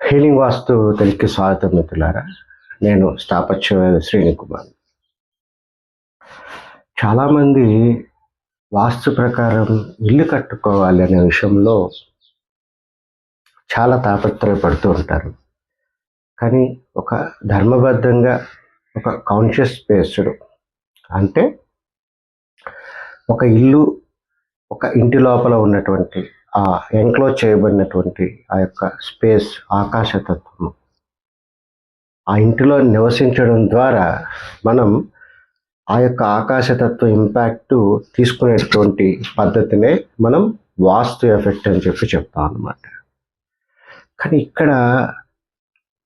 Healing వాస్తు తెలుగుకి స్వాగతం మిత్రులారా. నేను స్థాపత్యవేద శ్రీని కుమార్ చాలామంది వాస్తు ప్రకారం ఇల్లు కట్టుకోవాలి అనే విషయంలో చాలా తాపత్రయపడుతూ ఉంటారు. కానీ ఒక ధర్మబద్ధంగా ఒక కాన్షియస్ బేస్డ్ అంటే ఒక ఇల్లు ఒక ఇంటి లోపల ఉన్నటువంటి ఆ ఎంక్లోజ్ చేయబడినటువంటి ఆ యొక్క స్పేస్ ఆకాశతత్వం ఆ ఇంటిలో నివసించడం ద్వారా మనం ఆ యొక్క ఆకాశతత్వ ఇంపాక్ట్ తీసుకునేటువంటి పద్ధతినే మనం వాస్తు ఎఫెక్ట్ అని చెప్పి చెప్తాం అన్నమాట. కానీ ఇక్కడ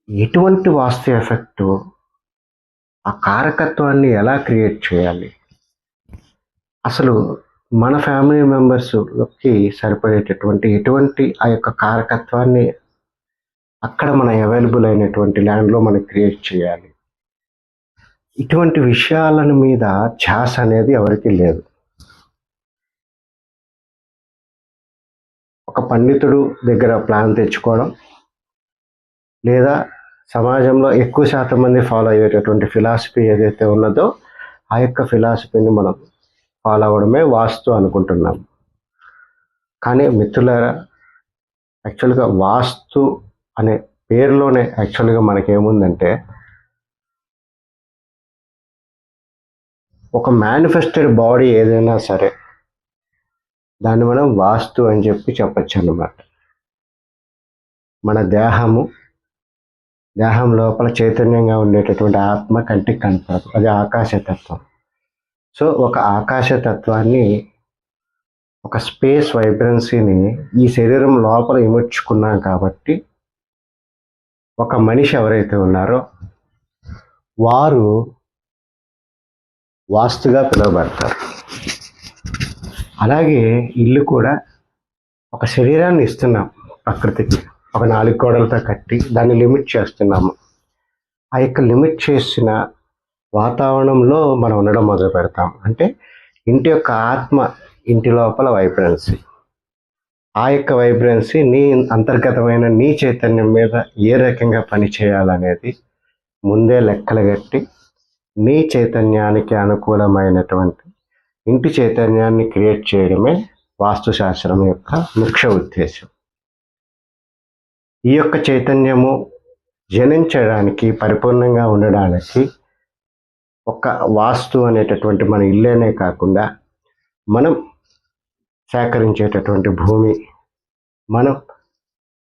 ఎటువంటి వాస్తు ఎఫెక్టు ఆ కారకత్వాన్ని ఎలా క్రియేట్ చేయాలి? అసలు మన ఫ్యామిలీ మెంబర్స్కి సరిపడేటటువంటి ఎటువంటి ఆ యొక్క కారకత్వాన్ని అక్కడ మన అవైలబుల్ అయినటువంటి ల్యాండ్లో మనం క్రియేట్ చేయాలి. ఇటువంటి విషయాలను మీద ఛాస్ అనేది ఎవరికి లేదు. ఒక పండితుడు దగ్గర ప్లాన్ తెచ్చుకోవడం లేదా సమాజంలో ఎక్కువ శాతం మంది ఫాలో అయ్యేటటువంటి ఫిలాసఫీ ఏదైతే ఉన్నదో ఆ యొక్క ఫిలాసఫీని మనం ఫాలో అవ్వడమే వాస్తు అనుకుంటున్నాం. కానీ మిత్రులారా యాక్చువల్గా వాస్తు అనే పేరులోనే యాక్చువల్గా మనకేముందంటే ఒక మేనిఫెస్టెడ్ బాడీ ఏదైనా సరే దాన్ని మనం వాస్తు అని చెప్పి చెప్పచ్చు అన్నమాట మన దేహము దేహం లోపల చైతన్యంగా ఉండేటటువంటి ఆత్మ కంటికి కనపడదు. అది ఆకాశతత్వం. సో ఒక ఆకాశ తత్వాన్ని ఒక స్పేస్ వైబ్రెన్సీని ఈ శరీరం లోపల ఇమర్చుకున్నాం కాబట్టి ఒక మనిషి ఎవరైతే ఉన్నారో వారు వాస్తుగా పిలువబడతారు. అలాగే ఇల్లు కూడా ఒక శరీరాన్ని ఇస్తున్నాం ప్రకృతికి. ఒక నాలుగు గోడలతో కట్టి దాన్ని లిమిట్ చేస్తున్నాము. ఆ యొక్క లిమిట్ చేసిన వాతావరణంలో మనం ఉండడం మొదలు పెడతాం. అంటే ఇంటి యొక్క ఆత్మ ఇంటి లోపల వైబ్రెన్సీ. ఆ యొక్క వైబ్రెన్సీ నీ అంతర్గతమైన నీ చైతన్యం మీద ఏ రకంగా పని చేయాలనేది ముందే లెక్కలు కట్టి నీ చైతన్యానికి అనుకూలమైనటువంటి ఇంటి చైతన్యాన్ని క్రియేట్ చేయడమే వాస్తుశాస్త్రం యొక్క ముఖ్య ఉద్దేశం. ఈ యొక్క చైతన్యము జనించడానికి పరిపూర్ణంగా ఉండడానికి ఒక వాస్తు అనేటటువంటి మన ఇల్లేనే కాకుండా మనం సేకరించేటటువంటి భూమి మనం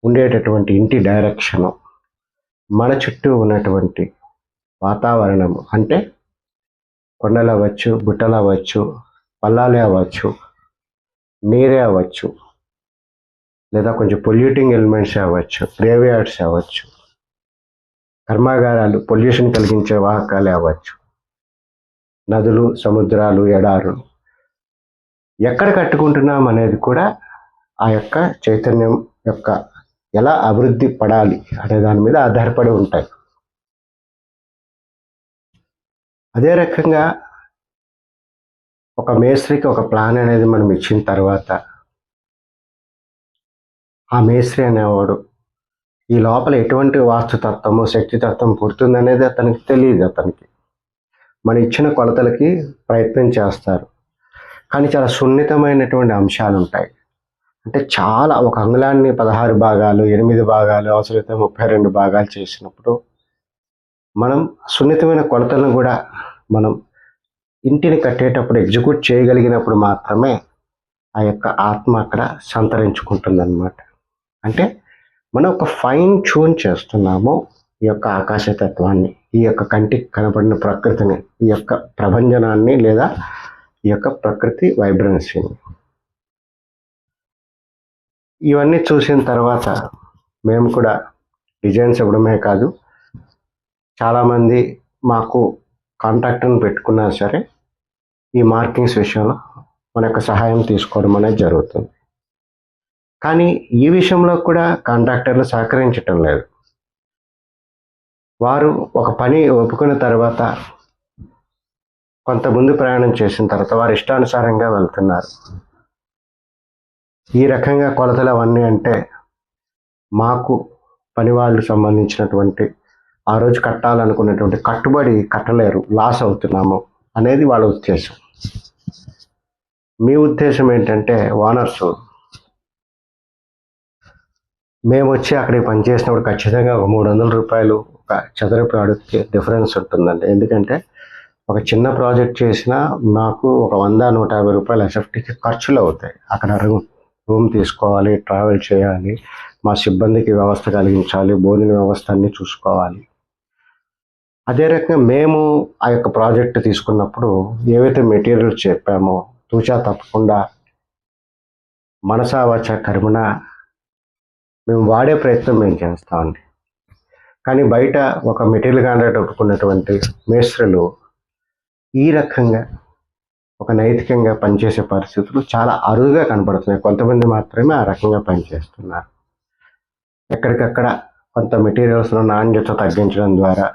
ఉండేటటువంటి ఇంటి డైరెక్షను మన చుట్టూ ఉన్నటువంటి వాతావరణము అంటే కొండలు అవ్వచ్చు గుట్టలు అవ్వచ్చు పల్లాలే అవ్వచ్చు నీరే అవ్వచ్చు లేదా కొంచెం పొల్యూటింగ్ ఎలిమెంట్స్ అవ్వచ్చు గ్రేవ్యార్డ్స్ అవ్వచ్చు కర్మాగారాలు పొల్యూషన్ కలిగించే వాహకాలే అవ్వచ్చు. నదులు సముద్రాలు ఎడారులు. ఎక్కడ కట్టుకుంటున్నాం అనేది కూడా ఆ యొక్క చైతన్యం యొక్క ఎలా అభివృద్ధి పడాలి అనే దాని మీద ఆధారపడి ఉంటాయి. అదే రకంగా ఒక మేస్త్రికి ఒక ప్లాన్ అనేది మనం ఇచ్చిన తర్వాత ఆ మేస్త్రి అనేవాడు ఈ లోపల ఎటువంటి వాస్తుతత్వము శక్తితత్వం పుడుతుంది అనేది అతనికి తెలియదు అతనికి. మన ఇచ్చిన కొలతలకి ప్రయత్నం చేస్తారు. కానీ చాలా సున్నితమైనటువంటి అంశాలు ఉంటాయి అంటే చాలా ఒక అంగుళాన్ని పదహారు భాగాలు ఎనిమిది భాగాలు అవసరమైతే ముప్పై రెండు భాగాలు చేసినప్పుడు మనం సున్నితమైన కొలతలను కూడా మనం ఇంటిని కట్టేటప్పుడు ఎగ్జిక్యూట్ చేయగలిగినప్పుడు మాత్రమే ఆ యొక్క ఆత్మ అక్కడ సంతరించుకుంటుందన్నమాట. అంటే మనం ఒక ఫైన్ ట్యూన్ చేస్తున్నాము ఈ యొక్క ఆకాశతత్వాన్ని. ఈ యొక్క కంటికి కనపడిన ప్రకృతిని ఈ యొక్క ప్రభంజనాన్ని లేదా ఈ యొక్క ప్రకృతి వైబ్రెన్సీని ఇవన్నీ చూసిన తర్వాత మేము కూడా డిజైన్స్ ఇవ్వడమే కాదు చాలామంది మాకు కాంట్రాక్టర్ని పెట్టుకున్నా సరే ఈ మార్కింగ్స్ విషయంలో మన యొక్క సహాయం తీసుకోవడం అనేది జరుగుతుంది. కానీ ఈ విషయంలో కూడా కాంట్రాక్టర్లు సహకరించటం లేదు. వారు ఒక పని ఒప్పుకున్న తర్వాత కొంత ముందు ప్రయాణం చేసిన తర్వాత వారు ఇష్టానుసారంగా వెళ్తున్నారు. ఈ రకంగా కొలతలు అవన్నీ అంటే మాకు పని వాళ్ళు సంబంధించినటువంటి ఆ రోజు కట్టాలనుకున్నటువంటి కట్టుబడి కట్టలేరు లాస్ అవుతున్నాము అనేది వాళ్ళ ఉద్దేశం. మీ ఉద్దేశం ఏంటంటే ఓనర్స్ మేము వచ్చి అక్కడికి పనిచేసినప్పుడు ఖచ్చితంగా ఒక మూడు వందల రూపాయలు ఒక చదరపు అడుగుకి డిఫరెన్స్ ఉంటుందండి. ఎందుకంటే ఒక చిన్న ప్రాజెక్ట్ చేసినా నాకు ఒక వంద నూట యాభై రూపాయలు ఎస్ఎఫ్టీకి ఖర్చులు అవుతాయి. అక్కడ రూమ్ రూమ్ తీసుకోవాలి ట్రావెల్ చేయాలి మా సిబ్బందికి వ్యవస్థ కలిగించాలి భోజన వ్యవస్థ అన్ని చూసుకోవాలి. అదే రకంగా మేము ఆ యొక్క ప్రాజెక్ట్ తీసుకున్నప్పుడు ఏవైతే మెటీరియల్ చెప్పామో తూచా తప్పకుండా మనసా వచ్చ కర్మణ మేము వాడే ప్రయత్నం మేము చేస్తామండి. కానీ బయట ఒక మెటీరియల్ కాంట్రాక్ట్ ఒప్పుకున్నటువంటి మేస్త్రులు ఈ రకంగా ఒక నైతికంగా పనిచేసే పరిస్థితులు చాలా అరుదుగా కనబడుతున్నాయి. కొంతమంది మాత్రమే ఆ రకంగా పనిచేస్తున్నారు. ఎక్కడికక్కడ కొంత మెటీరియల్స్లో నాణ్యత తగ్గించడం ద్వారా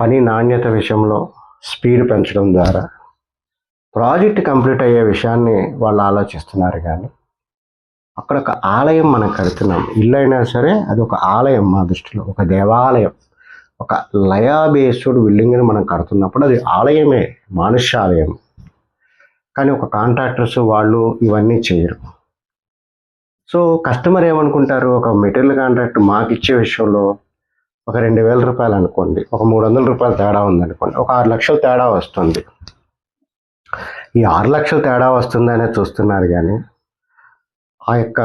పని నాణ్యత విషయంలో స్పీడ్ పెంచడం ద్వారా ప్రాజెక్ట్ కంప్లీట్ అయ్యే విషయాన్ని వాళ్ళు ఆలోచిస్తున్నారు కానీ అక్కడ ఒక ఆలయం మనం కడుతున్నాం. ఇల్లు అయినా సరే అది ఒక ఆలయం మా దృష్టిలో. ఒక దేవాలయం. ఒక లయా బిల్డింగ్ని మనం కడుతున్నప్పుడు అది ఆలయమే మానుష్యాలయం. కానీ ఒక కాంట్రాక్టర్స్ వాళ్ళు ఇవన్నీ చేయరు. సో కస్టమర్ ఏమనుకుంటారు? ఒక మెటీరియల్ కాంట్రాక్ట్ మాకు ఇచ్చే విషయంలో ఒక రెండు వేల రూపాయలు అనుకోండి ఒక మూడు వందల రూపాయలు తేడా ఉందనుకోండి ఒక ఆరు లక్షలు తేడా వస్తుంది. ఈ ఆరు లక్షలు తేడా వస్తుందనే చూస్తున్నారు కానీ ఆ యొక్క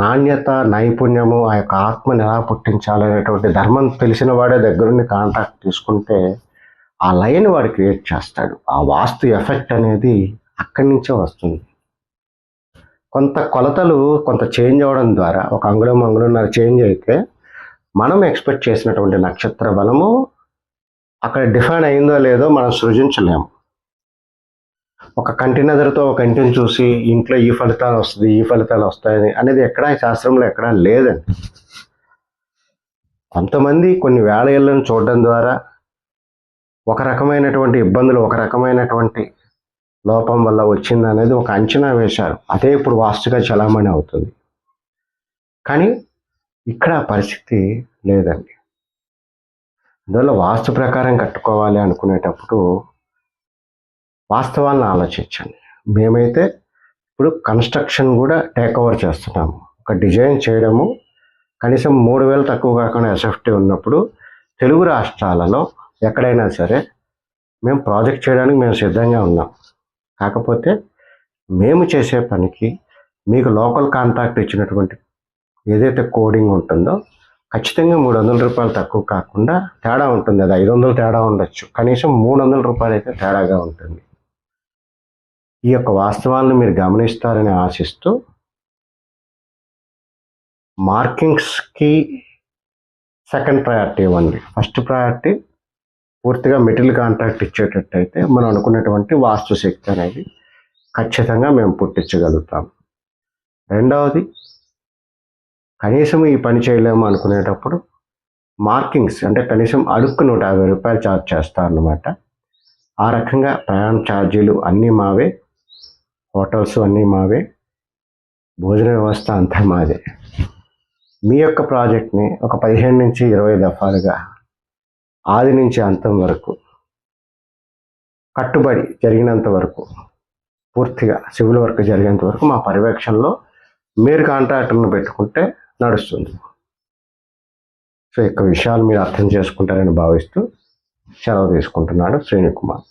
నాణ్యత నైపుణ్యము ఆ యొక్క ఆత్మని ఎలా పుట్టించాలనేటువంటి ధర్మం తెలిసిన వాడే దగ్గరుండి కాంటాక్ట్ తీసుకుంటే ఆ లైన్ వాడు క్రియేట్ చేస్తాడు. ఆ వాస్తు ఎఫెక్ట్ అనేది అక్కడి నుంచే వస్తుంది. కొంత కొలతలు కొంత చేంజ్ అవ్వడం ద్వారా ఒక అంగుళం అంగుళంన్నర చేంజ్ అయితే మనం ఎక్స్పెక్ట్ చేసినటువంటి నక్షత్ర బలము అక్కడ డిఫైన్ అయిందో లేదో మనం సృజించలేము. ఒక కంటి నజరతో ఒక కంటిని చూసి ఇంట్లో ఈ ఫలితాలు వస్తుంది ఈ ఫలితాలు వస్తాయని అనేది ఎక్కడా శాస్త్రంలో ఎక్కడా లేదండి. కొంతమంది కొన్ని వేల ఏళ్ళను చూడడం ద్వారా ఒక రకమైనటువంటి ఇబ్బందులు ఒక రకమైనటువంటి లోపం వల్ల వచ్చింది అనేది ఒక అంచనా వేశారు. అదే ఇప్పుడు వాస్తుగా చలామణి అవుతుంది. కానీ ఇక్కడ పరిస్థితి లేదండి. అందువల్ల వాస్తు ప్రకారం కట్టుకోవాలి అనుకునేటప్పుడు వాస్తవాన్ని ఆలోచించండి. మేమైతే ఇప్పుడు కన్స్ట్రక్షన్ కూడా టేక్ ఓవర్ చేస్తున్నాము. ఒక డిజైన్ చేయడము కనీసం మూడు వేలు తక్కువ కాకుండా ఎస్ఎఫ్టీ ఉన్నప్పుడు తెలుగు రాష్ట్రాలలో ఎక్కడైనా సరే మేము ప్రాజెక్ట్ చేయడానికి మేము సిద్ధంగా ఉన్నాం. కాకపోతే మేము చేసే పనికి మీకు లోకల్ కాంట్రాక్ట్ ఇచ్చినటువంటి ఏదైతే కోడింగ్ ఉంటుందో ఖచ్చితంగా మూడు వందల రూపాయలు తక్కువ కాకుండా తేడా ఉంటుంది. అది ఐదు వందలు తేడా ఉండొచ్చు. కనీసం మూడు వందల రూపాయలు అయితే తేడాగా ఉంటుంది. ఈ యొక్క వాస్తవాలను మీరు గమనిస్తారని ఆశిస్తూ మార్కింగ్స్కి సెకండ్ ప్రయారిటీ ఇవ్వండి. ఫస్ట్ ప్రయారిటీ పూర్తిగా మెటీరియల్ కాంట్రాక్ట్ ఇచ్చేటట్టయితే మనం అనుకున్నటువంటి వాస్తుశక్తి అనేది ఖచ్చితంగా మేము పుట్టించగలుగుతాం. రెండవది కనీసం ఈ పని చేయలేము అనుకునేటప్పుడు మార్కింగ్స్ అంటే కనీసం అడుక్కు నూట యాభై రూపాయలు ఛార్జ్ చేస్తారన్నమాట. ఆ రకంగా ప్రయాణ ఛార్జీలు అన్నీ మావే హోటల్స్ అన్నీ మావే. భోజన వ్యవస్థ అంతా మాదే. మీ యొక్క ప్రాజెక్ట్ని ఒక పదిహేను నుంచి ఇరవై దఫాలుగా ఆది నుంచి అంతం వరకు కట్టుబడి జరిగినంత వరకు పూర్తిగా సివిల్ వర్క్ జరిగేంత వరకు మా పర్యవేక్షణలో మీరు కాంట్రాక్టర్ను పెట్టుకుంటే నడుస్తుంది. సో యొక్క విషయాలు మీరు అర్థం చేసుకుంటారని భావిస్తూ సెలవు తీసుకుంటున్నాడు శ్రేణి కుమార్